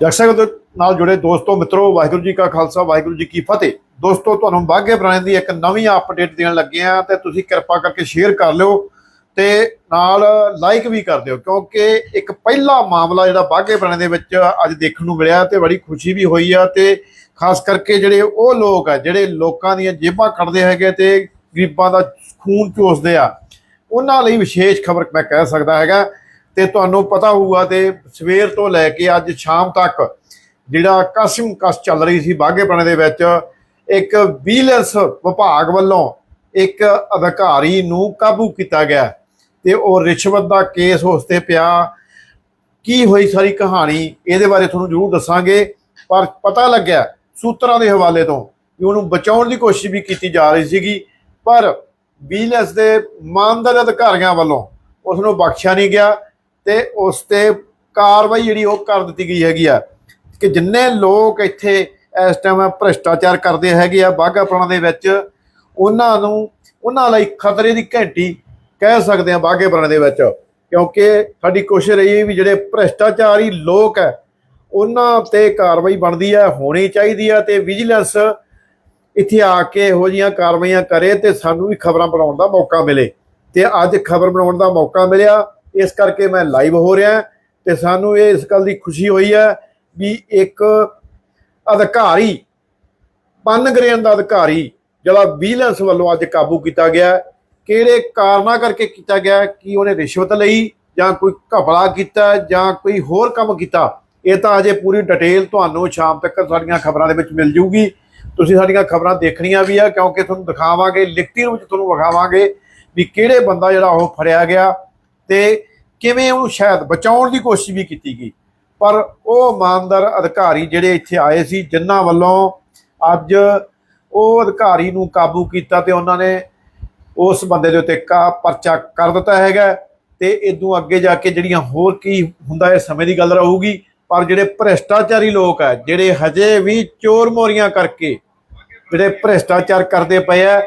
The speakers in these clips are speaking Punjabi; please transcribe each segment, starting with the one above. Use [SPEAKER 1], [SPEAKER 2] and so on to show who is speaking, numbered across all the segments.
[SPEAKER 1] ਦਰਸ਼ਕ ਦੇ ਨਾਲ ਜੁੜੇ ਦੋਸਤੋ, ਮਿੱਤਰੋ, ਵਾਹਿਗੁਰੂ ਜੀ ਕਾ ਖਾਲਸਾ, ਵਾਹਿਗੁਰੂ ਜੀ ਕੀ ਫਤਿਹ। ਦੋਸਤੋ, ਤੁਹਾਨੂੰ ਬਾਗੇ ਪੁਰਾਣੇ ਦੀ ਇੱਕ ਨਵੀਂ ਅਪਡੇਟ ਦੇਣ ਲੱਗੇ ਆ ਤੇ ਤੁਸੀਂ ਕਿਰਪਾ ਕਰਕੇ ਸ਼ੇਅਰ ਕਰ ਲਿਓ ਤੇ ਨਾਲ ਲਾਈਕ ਵੀ ਕਰ ਦਿਓ, ਕਿਉਂਕਿ ਇੱਕ ਪਹਿਲਾ ਮਾਮਲਾ ਜਿਹੜਾ ਬਾਗੇ ਪੁਰਾਣੇ ਦੇ ਵਿੱਚ ਅੱਜ ਦੇਖਣ ਨੂੰ ਮਿਲਿਆ ਤੇ ਬੜੀ ਖੁਸ਼ੀ ਵੀ ਹੋਈ ਆ ਤੇ ਖਾਸ ਕਰਕੇ ਜਿਹੜੇ ਉਹ ਲੋਕ ਆ, ਜਿਹੜੇ ਲੋਕਾਂ ਦੀਆਂ ਜੇਬਾਂ ਕੱਢਦੇ ਹੈਗੇ ਤੇ ਗਰੀਬਾਂ ਦਾ ਖੂਨ ਚੂਸਦੇ ਆ, ਉਹਨਾਂ ਲਈ ਵਿਸ਼ੇਸ਼ ਖਬਰ ਮੈਂ ਕਹਿ ਸਕਦਾ ਹੈਗਾ। ਤੇ ਤੁਹਾਨੂੰ ਪਤਾ ਹੋਊਗਾ ਤੇ ਸਵੇਰ ਤੋਂ ਲੈ ਕੇ ਅੱਜ ਸ਼ਾਮ ਤੱਕ ਜਿਹੜਾ ਕਸਮ ਕਸ ਚੱਲ ਰਹੀ ਸੀ ਬਾਗੇ ਪੁਰਾਣੇ ਦੇ ਵਿੱਚ, ਇੱਕ ਵਿਜੀਲੈਂਸ ਵਿਭਾਗ ਵੱਲੋਂ ਇੱਕ ਅਧਿਕਾਰੀ ਨੂੰ ਕਾਬੂ ਕੀਤਾ ਗਿਆ ਤੇ ਉਹ ਰਿਸ਼ਵਤ ਦਾ ਕੇਸ ਉਸ ਤੇ ਪਿਆ। ਕੀ ਹੋਈ ਸਾਰੀ ਕਹਾਣੀ ਇਹਦੇ ਬਾਰੇ ਤੁਹਾਨੂੰ ਜ਼ਰੂਰ ਦੱਸਾਂਗੇ, ਪਰ ਪਤਾ ਲੱਗਿਆ ਸੂਤਰਾਂ ਦੇ ਹਵਾਲੇ ਤੋਂ ਕਿ ਉਹਨੂੰ ਬਚਾਉਣ ਦੀ ਕੋਸ਼ਿਸ਼ ਵੀ ਕੀਤੀ ਜਾ ਰਹੀ ਸੀਗੀ, ਪਰ ਵਿਜੀਲੈਂਸ ਦੇ ਮਾਨਦਾਰ ਅਧਿਕਾਰੀਆਂ ਵੱਲੋਂ ਉਸ ਨੂੰ ਬਖਸ਼ਿਆ ਨਹੀਂ ਗਿਆ। ਤੇ ਉਸ ਤੇ ਕਾਰਵਾਈ ਜਿਹੜੀ ਉਹ ਕਰ ਦਿੱਤੀ ਗਈ ਹੈਗੀ ਆ। ਕਿ ਜਿੰਨੇ ਲੋਕ ਇੱਥੇ ਇਸ ਟਾਈਮ ਭ੍ਰਿਸ਼ਟਾਚਾਰ ਕਰਦੇ ਹੈਗੇ ਆ ਬਾਘਾ ਪੁਰਾਣਾ ਦੇ ਵਿੱਚ, ਉਹਨਾਂ ਨੂੰ, ਉਹਨਾਂ ਲਈ ਖਤਰੇ ਦੀ ਘੰਟੀ ਕਹਿ ਸਕਦੇ ਆ ਬਾਘੇ ਪੁਰਾਣੇ ਦੇ ਵਿੱਚ। ਕਿਉਂਕਿ ਸਾਡੀ ਕੋਸ਼ਿਸ਼ ਰਹੀ ਹੈ ਵੀ ਜਿਹੜੇ ਭ੍ਰਿਸ਼ਟਾਚਾਰੀ ਲੋਕ ਹੈ ਉਹਨਾਂ ਤੇ ਕਾਰਵਾਈ ਬਣਦੀ ਹੈ ਹੋਣੀ ਚਾਹੀਦੀ ਹੈ ਤੇ ਵਿਜੀਲੈਂਸ ਇੱਥੇ ਆ ਕੇ ਇਹੋ ਜੀਆਂ ਕਾਰਵਾਈਆਂ ਕਰੇ ਤੇ ਸਾਨੂੰ ਵੀ ਖਬਰਾਂ ਬਣਾਉਣ ਦਾ ਮੌਕਾ ਮਿਲੇ। ਤੇ ਅੱਜ ਖਬਰ ਬਣਾਉਣ ਦਾ ਮੌਕਾ ਮਿਲਿਆ। ਇਸ ਕਰਕੇ ਮੈਂ ਲਾਈਵ ਹੋ ਰਿਹਾ ਤੇ ਸਾਨੂੰ ਇਹ ਇਸ ਗੱਲ ਦੀ ਖੁਸ਼ੀ ਹੋਈ ਹੈ ਵੀ ਇੱਕ ਅਧਿਕਾਰੀ ਪਨਗਰੇਨ ਦਾ ਅਧਿਕਾਰੀ ਜਿਹੜਾ ਵਿਜੀਲੈਂਸ ਵੱਲੋਂ ਅੱਜ ਕਾਬੂ ਕੀਤਾ ਗਿਆ ਕਿਹੜੇ ਕਾਰਨਾਂ ਕਰਕੇ ਕੀਤਾ ਗਿਆ ਕਿ ਉਹਨੇ ਰਿਸ਼ਵਤ ਲਈ ਜਾਂ ਕੋਈ ਘਪਲਾ ਕੀਤਾ ਜਾਂ ਕੋਈ ਹੋਰ ਕੰਮ ਕੀਤਾ, ਇਹ ਤਾਂ ਅਜੇ ਪੂਰੀ ਡਿਟੇਲ ਤੁਹਾਨੂੰ ਸ਼ਾਮ ਤੱਕ ਸਾਡੀਆਂ ਖਬਰਾਂ ਦੇ ਵਿੱਚ ਮਿਲ ਜੂਗੀ। ਤੁਸੀਂ ਸਾਡੀਆਂ ਖਬਰਾਂ ਦੇਖਣੀਆਂ ਵੀ ਆ, ਕਿਉਂਕਿ ਤੁਹਾਨੂੰ ਦਿਖਾਵਾਂਗੇ, ਲਿਖਤੀ ਰੂਪ ਵਿੱਚ ਤੁਹਾਨੂੰ ਵਿਖਾਵਾਂਗੇ ਵੀ ਕਿਹੜੇ ਬੰਦਾ ਜਿਹੜਾ ਉਹ ਫੜਿਆ ਗਿਆ। ਤੇ ਕਿਵੇਂ ਉਹਨੂੰ ਸ਼ਾਇਦ ਬਚਾਉਣ ਦੀ ਕੋਸ਼ਿਸ਼ ਵੀ ਕੀਤੀ ਗਈ। ਪਰ ਉਹ ਇਮਾਨਦਾਰ ਅਧਿਕਾਰੀ ਜਿਹੜੇ ਇੱਥੇ ਆਏ ਸੀ, ਜਿਨ੍ਹਾਂ ਵੱਲੋਂ ਅੱਜ ਉਹ ਅਧਿਕਾਰੀ ਨੂੰ ਕਾਬੂ ਕੀਤਾ ਤੇ ਉਹਨਾਂ ਨੇ ਉਸ ਬੰਦੇ ਦੇ ਉੱਤੇ ਕਾ ਪਰਚਾ ਕਰ ਦਿੱਤਾ ਹੈਗਾ ਤੇ ਇਦੋਂ ਅੱਗੇ ਜਾ ਕੇ ਜਿਹੜੀਆਂ ਹੋਰ ਕੀ ਹੁੰਦਾ ਇਹ ਸਮੇਂ ਦੀ ਗੱਲ ਰਹੂਗੀ। ਪਰ ਜਿਹੜੇ ਭ੍ਰਿਸ਼ਟਾਚਾਰੀ ਲੋਕ ਆ ਜਿਹੜੇ ਹਜੇ ਵੀ ਚੋਰ ਮੋਰੀਆਂ ਕਰਕੇ ਜਿਹੜੇ ਭ੍ਰਿਸ਼ਟਾਚਾਰ ਕਰਦੇ ਪਏ ਆ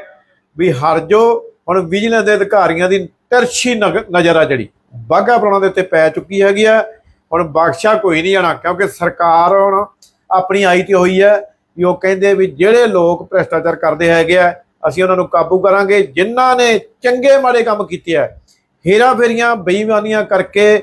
[SPEAKER 1] ਵੀ ਹਰ ਜੋ ਹੁਣ ਵਿਜੀਲੈਂਸ ਦੇ ਅਧਿਕਾਰੀਆਂ ਦੀ ਤਿਰਛੀ ਨਗ- ਨਜ਼ਰ ਆ ਜਿਹੜੀ। ਬਾਘਾ ਪੁਰਾਣਾ ਦੇ ਉੱਤੇ ਪੈ ਚੁੱਕੀ ਹੈਗੀ ਆ। ਹੁਣ ਬਖਸ਼ਾ ਕੋਈ ਨਹੀਂ ਜਾਣਾ ਕਿਉਂਕਿ ਸਰਕਾਰ ਹੁਣ ਆਪਣੀ ਆਈ ਤੇ ਹੋਈ ਹੈ ਵੀ ਉਹ ਕਹਿੰਦੇ ਵੀ ਜਿਹੜੇ ਲੋਕ ਭ੍ਰਿਸ਼ਟਾਚਾਰ ਕਰਦੇ ਹੈਗੇ ਆ, ਅਸੀਂ ਉਹਨਾਂ ਨੂੰ ਕਾਬੂ ਕਰਾਂਗੇ। ਜਿਨ੍ਹਾਂ ਨੇ ਚੰਗੇ ਮਾੜੇ ਕੰਮ ਕੀਤੇ ਆ, ਹੇਰਾਫੇਰੀਆਂ, ਬੇਈਮਾਨੀਆਂ ਕਰਕੇ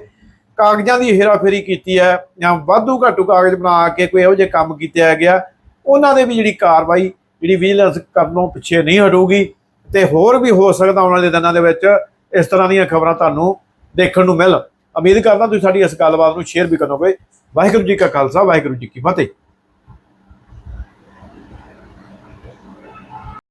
[SPEAKER 1] ਕਾਗਜ਼ਾਂ ਦੀ ਹੇਰਾਫੇਰੀ ਕੀਤੀ ਹੈ ਜਾਂ ਵਾਧੂ ਘਾਟੂ ਕਾਗਜ਼ ਬਣਾ ਕੇ ਕੋਈ ਇਹੋ ਜਿਹੇ ਕੰਮ ਕੀਤੇ ਹੈਗੇ ਆ, ਉਹਨਾਂ ਦੇ ਵੀ ਜਿਹੜੀ ਕਾਰਵਾਈ, ਜਿਹੜੀ ਵਿਜੀਲੈਂਸ ਕਰਨੋਂ ਪਿੱਛੇ ਨਹੀਂ ਹਟੂਗੀ ਤੇ ਹੋਰ ਵੀ ਹੋ ਸਕਦਾ ਆਉਣ ਵਾਲੇ ਦਿਨਾਂ ਦੇ ਵਿੱਚ ਇਸ ਤਰ੍ਹਾਂ ਦੀਆਂ ਖਬਰਾਂ ਤੁਹਾਨੂੰ ਦੇਖਣ ਨੂੰ ਮਿਲ। ਉਮੀਦ ਕਰਦਾ ਤੁਸੀਂ ਸਾਡੀ ਇਸ ਗੱਲਬਾਤ ਨੂੰ ਸ਼ੇਅਰ ਵੀ ਕਰੋਗੇ। ਵਾਹਿਗੁਰੂ ਜੀ ਕਾ ਖਾਲਸਾ, ਵਾਹਿਗੁਰੂ ਜੀ ਕੀ ਫਤਿਹ।